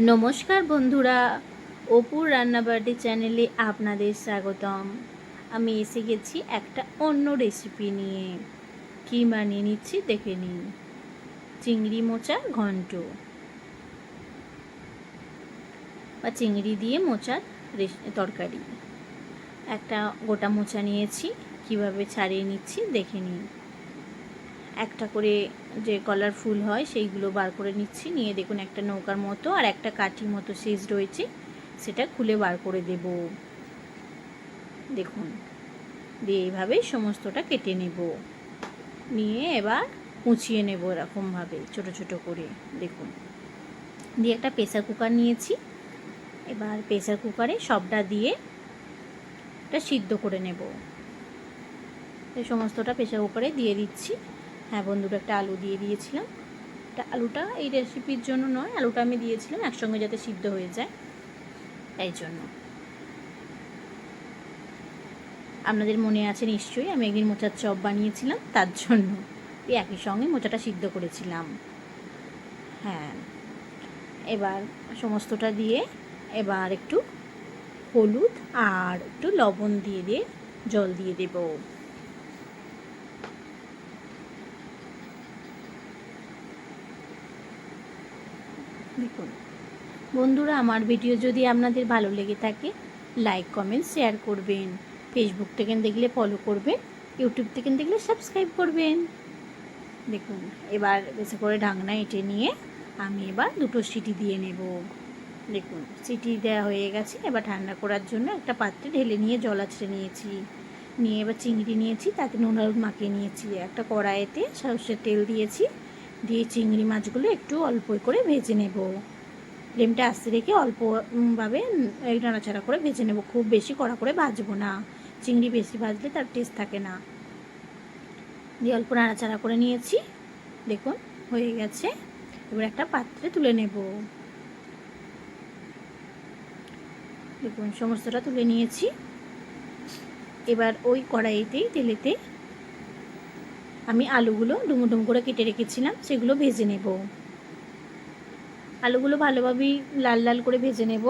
নমস্কার বন্ধুরা, অপুর রান্নাবাড়ি চ্যানেলে আপনাদের স্বাগতম। আমি এসে গেছি একটা অন্য রেসিপি নিয়ে। কী বানিয়ে নিচ্ছি দেখে নিন। চিংড়ি মোচার ঘন্ট। বা চিংড়ি দিয়ে মোচার তরকারি। একটা গোটা মোচা নিয়েছি, কীভাবে ছাড়িয়ে নিচ্ছি দেখে নিন। একটা করে যে কালারফুল হয়, সেইগুলো বার করে নিচ্ছি। নিয়ে দেখুন একটা নৌকার মতো আর একটা কাঠি মতো সেজ রয়েছে। সেটা খুলে বার করে দেব। দেখুন, দিয়ে এইভাবে সমস্তটা কেটে নেব। নিয়ে এবার কুচিয়ে নেব এরকমভাবে, ছোট ছোট করে। দেখুন, দিয়ে একটা প্রেসার কুকার নিয়েছি। এবার প্রেসার কুকারে সবটা দিয়ে এটা সিদ্ধ করে নেব। এই সমস্তটা প্রেসার কুকারে দিয়ে দিচ্ছি। হ্যাঁ বন্ধুরা, একটা আলু দিয়ে দিয়েছিলাম। এটা আলুটা এই রেসিপির জন্য নয়, আলুটা আমি দিয়েছিলাম একসঙ্গে যাতে সিদ্ধ হয়ে যায়। তাই জন্য। আপনাদের মনে আছে নিশ্চয়ই, আমি একদিন মোচার চপ বানিয়েছিলাম, তার জন্য। এই একই সঙ্গে মোচাটা সিদ্ধ করেছিলাম। হ্যাঁ। এবার সমস্তটা দিয়ে এবার একটু হলুদ আর একটু লবণ দিয়ে দিয়ে জল দিয়ে দেবো। দেখুন বন্ধুরা, আমার ভিডিও যদি আপনাদের ভালো লেগে থাকে লাইক কমেন্ট শেয়ার করবেন। ফেসবুক থেকে দেখলে ফলো করবেন ইউটিউব থেকে দেখলে সাবস্ক্রাইব করবেন। দেখুন, এবার বেশি করে ঢাকনা এঁটে নিয়ে আমি এবার দুটো সিটি দিয়ে নেব। দেখুন, সিটি দেওয়া হয়ে গেছে। এবার ঠান্ডা করার জন্য একটা পাত্রে ঢেলে নিয়ে জল আছড়ে নিয়েছি। নিয়ে এবার চিংড়ি নিয়েছি, তাতে নুন, হলুদ মাখিয়ে নিয়েছি। একটা কড়াইতে সর্ষের তেল দিয়েছি। দিয়ে চিংড়ি মাছগুলো একটু অল্প করে ভেজে নেব। ফ্লেমটা আস্তে রেখে অল্পভাবে নাড়াচাড়া করে ভেজে নেব। খুব বেশি কড়া করে ভাজবো না। চিংড়ি বেশি ভাজলে তার টেস্ট থাকে না। দিয়ে অল্প নাড়াচাড়া করে নিয়েছি। দেখুন, হয়ে গেছে। এবার একটা পাত্রে তুলে নেব। দেখুন, সমস্তটা তুলে নিয়েছি। এবার ওই কড়াইতেই তেলেতে আমি আলুগুলো ডুমো ডুমো করে কেটে রেখেছিলাম, সেগুলো ভেজে নেব। আলুগুলো ভালোভাবেই লাল লাল করে ভেজে নেব।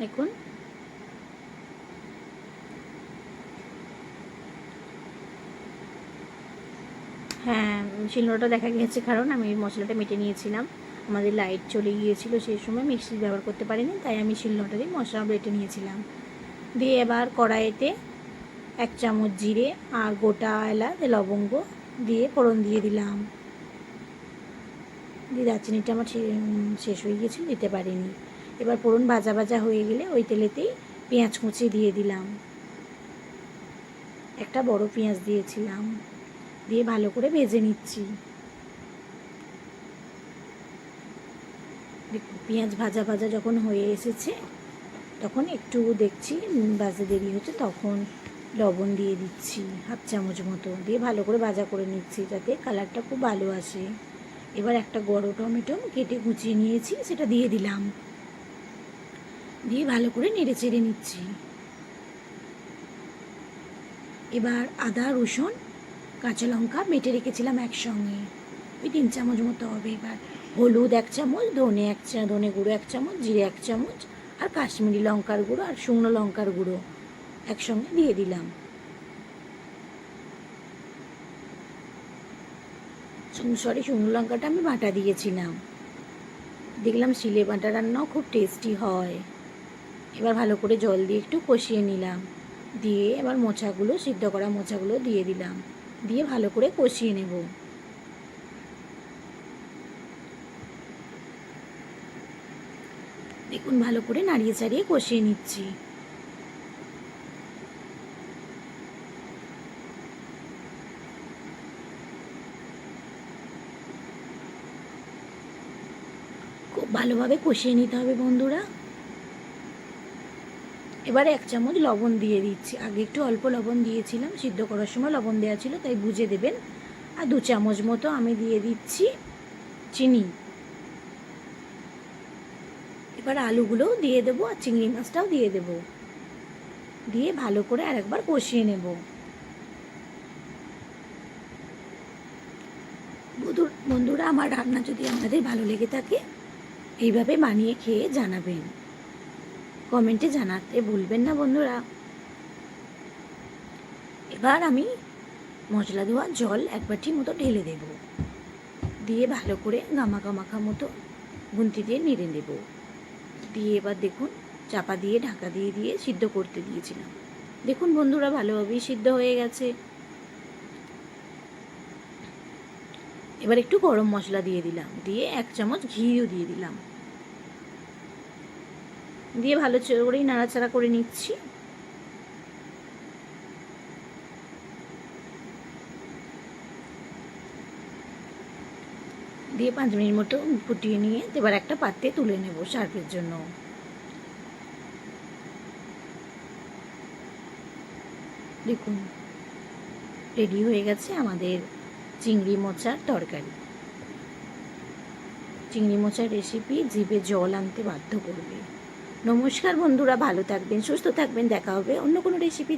দেখুন। হ্যাঁ শিলনোড়াটা দেখা গেছে কারণ আমি মশলাটা মেটে নিয়েছিলাম। আমাদের লাইট চলে গিয়েছিল, সেই সময় মিক্সি ব্যবহার করতে পারিনি, তাই আমি শিলনোড়া দিয়ে মশলা বেটে নিয়েছিলাম। দিয়ে এবার কড়াইতে এক চামচ জিরে আর গোটা এলাচ, লবঙ্গ দিয়ে ফোড়ন দিয়ে দিলাম। দিয়ে দারচিনিটা আমার শেষ হয়ে গিয়েছিল, দিতে পারিনি। এবার ফোড়ন ভাজা ভাজা হয়ে গেলে ওই তেলেতেই পেঁয়াজ কুচি দিয়ে দিলাম। একটা বড় পেঁয়াজ দিয়েছিলাম। দিয়ে ভালো করে ভেজে নিচ্ছি। পেঁয়াজ ভাজা ভাজা যখন হয়ে এসেছে, তখন একটু দেখছি বাজে দেরি হচ্ছে, তখন লবণ দিয়ে দিচ্ছি, হাফ চামচ মতো। দিয়ে ভালো করে ভাজা করে নিচ্ছি যাতে কালারটা খুব ভালো আসে। এবার একটা বড় টমেটো কেটে কুচিয়ে নিয়েছি, সেটা দিয়ে দিলাম। দিয়ে ভালো করে নেড়ে চেড়ে নিচ্ছি। এবার আদা, রসুন, কাঁচা লঙ্কা মেটে রেখেছিলাম একসঙ্গে। ওই তিন চামচ মতো হবে এবার। হলুদ এক চামচ, ধনে এক চা, ধনে গুঁড়ো এক চামচ, জিরে এক চামচ, আর কাশ্মীরি লঙ্কার গুঁড়ো আর শুকনো লঙ্কার গুঁড়ো। একসঙ্গে দিয়ে দিলাম। সরি শুকনো লঙ্কাটা আমি বাটা দিয়েছিলাম। দেখলাম শিলে বাটা রান্নাও খুব টেস্টি হয়। এবার ভালো করে জল দিয়ে একটু কষিয়ে নিলাম। দিয়ে এবার মোচাগুলো, সিদ্ধ করা মোচাগুলো দিয়ে দিলাম। দিয়ে ভালো করে কষিয়ে নেব। দেখুন, ভালো করে নাড়িয়ে চাড়িয়ে কষিয়ে নিচ্ছি খুব ভালোভাবে কষিয়ে নিতে হবে বন্ধুরা। এবার এক চামচ লবণ দিয়ে দিচ্ছি। আগে একটু অল্প লবণ দিয়েছিলাম, সিদ্ধ করার সময় লবণ দেওয়া ছিল, তাই বুঝে দেবেন। আর দু চামচ মতো আমি দিয়ে দিচ্ছি চিনি। এবার আলুগুলোও দিয়ে দেবো আর চিংড়ি মাছটাও দিয়ে দেবো। দিয়ে ভালো করে আরেকবার কষিয়ে নেব। বন্ধু- বন্ধুরা, আমার রান্না যদি আপনাদের ভালো লেগে থাকে এইভাবে বানিয়ে খেয়ে জানাবেন। কমেন্টে জানাতে ভুলবেন না বন্ধুরা। এবার আমি মশলা দেওয়া জল এক বাটি মতো ঢেলে দেব। দিয়ে ভালো করে গামাখা মাখা মতো গুনতি দিয়ে নেড়ে দেব দিয়ে এবার দেখুন, চাপা দিয়ে ঢাকা দিয়ে দিয়ে সিদ্ধ করতে দিয়েছিলাম। দেখুন বন্ধুরা, ভালোভাবেই সিদ্ধ হয়ে গেছে। এবার একটু গরম মশলা দিয়ে দিলাম। দিয়ে এক চামচ ঘিও দিয়ে দিলাম। দিয়ে ভালো করেই নাড়াচাড়া করে নিচ্ছি। দিয়ে পাঁচ মিনিট মতো ফুটিয়ে নিয়ে এবার একটা পাত্রে তুলে নেব সার্ফের জন্য। দেখুন রেডি হয়ে গেছে আমাদের চিংড়ি মোচার তরকারি। চিংড়ি মোচার রেসিপি জিভে জল আনতে বাধ্য করবে। নমস্কার বন্ধুরা, ভালো থাকবেন, সুস্থ থাকবেন, দেখা হবে অন্য কোনো রেসিপি